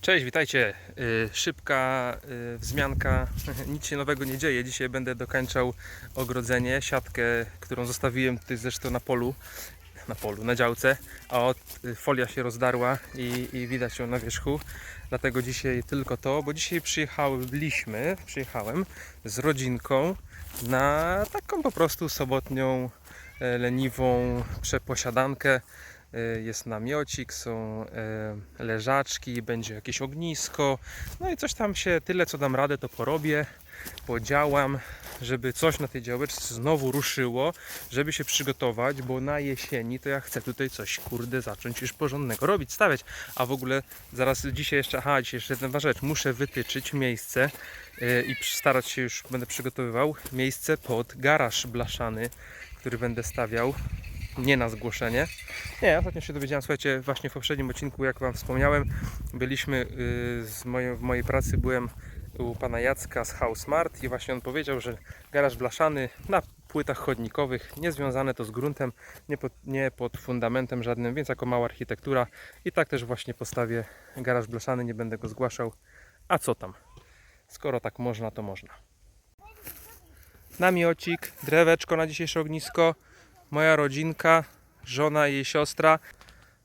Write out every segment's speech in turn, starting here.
Cześć, witajcie. Y, Szybka y, wzmianka. Nic się nowego nie dzieje. Dzisiaj będę dokończał ogrodzenie, siatkę, którą zostawiłem tutaj zresztą na polu. Na polu, na działce, a od, y, folia się rozdarła i, i widać ją na wierzchu. Dlatego dzisiaj tylko to, bo dzisiaj przyjechaliśmy, przyjechałem z rodzinką na taką po prostu sobotnią, e, leniwą przeposiadankę. E, Jest namiocik, są e, leżaczki, będzie jakieś ognisko. No i coś tam się, tyle co dam radę, to porobię, podziałam, żeby coś na tej działeczce znowu ruszyło, żeby się przygotować, bo na jesieni to ja chcę tutaj coś, kurde, zacząć już porządnego robić, stawiać. A w ogóle zaraz dzisiaj jeszcze, aha, dzisiaj jeszcze jedna rzecz, muszę wytyczyć miejsce e, i starać się już, będę przygotowywał miejsce pod garaż blaszany, który będę stawiał nie na zgłoszenie. Nie, ostatnio się dowiedziałem, słuchajcie, właśnie w poprzednim odcinku, jak Wam wspomniałem, byliśmy y, z w mojej pracy, byłem u pana Jacka z House Mart i właśnie on powiedział, że garaż blaszany na płytach chodnikowych, niezwiązane to z gruntem, nie pod, nie pod fundamentem żadnym, więc jako mała architektura i tak też właśnie postawię garaż blaszany, nie będę go zgłaszał. A co tam? Skoro tak można, to można. Namiocik, dreweczko na dzisiejsze ognisko, moja rodzinka, żona i jej siostra.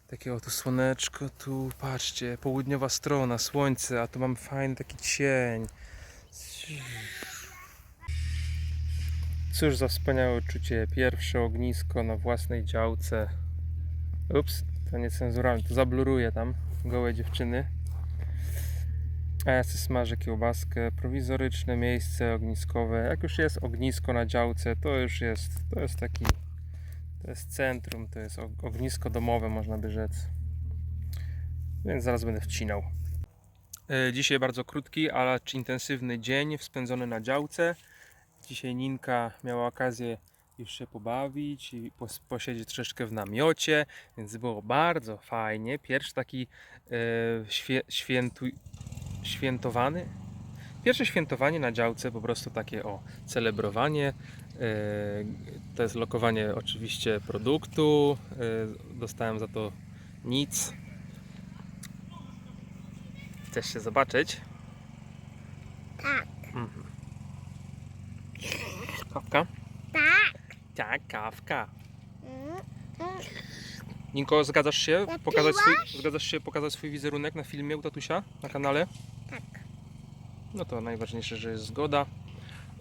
Takie oto słoneczko, tu patrzcie, południowa strona, słońce, a tu mam fajny taki cień. Cóż za wspaniałe uczucie, pierwsze ognisko na własnej działce. Ups, to niecenzuralne, to zabluruję tam, gołe dziewczyny. A ja sobie smażę kiełbaskę, prowizoryczne miejsce ogniskowe. Jak już jest ognisko na działce, to już jest, to jest taki to jest centrum, to jest og- ognisko domowe, można by rzec. Więc zaraz będę wcinał. E, Dzisiaj bardzo krótki, ale intensywny dzień spędzony na działce. Dzisiaj Ninka miała okazję już się pobawić i pos- posiedzieć troszeczkę w namiocie, więc było bardzo fajnie. Pierwszy taki e, świe- świętu- świętowany. Pierwsze świętowanie na działce, po prostu takie o celebrowanie. E, To jest lokowanie oczywiście produktu. E, Dostałem za to nic. Chcesz się zobaczyć? Tak. Mhm. Kawka? Tak. Tak, kawka. Mm, mm. Ninko, zgadzasz się pokazać swój, zgadzasz się pokazać swój wizerunek na filmie u tatusia na kanale? No to najważniejsze, że jest zgoda.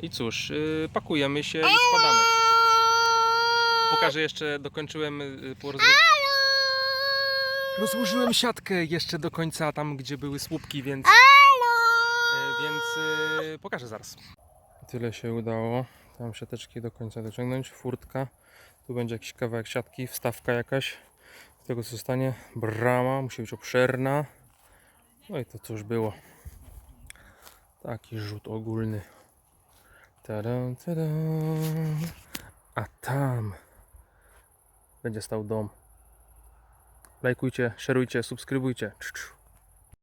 I cóż, yy, pakujemy się i spadamy. Pokażę jeszcze, dokończyłem yy, po rozło- Rozłożyłem siatkę jeszcze do końca tam, gdzie były słupki, więc, e, więc e, pokażę zaraz. Tyle się udało. Tam siateczki do końca dociągnąć. Furtka. Tu będzie jakiś kawałek siatki, wstawka jakaś. Z tego co zostanie. Brama musi być obszerna. No i to cóż było. Taki rzut ogólny. Tada, tada. A tam będzie stał dom. Lajkujcie, szerujcie, subskrybujcie.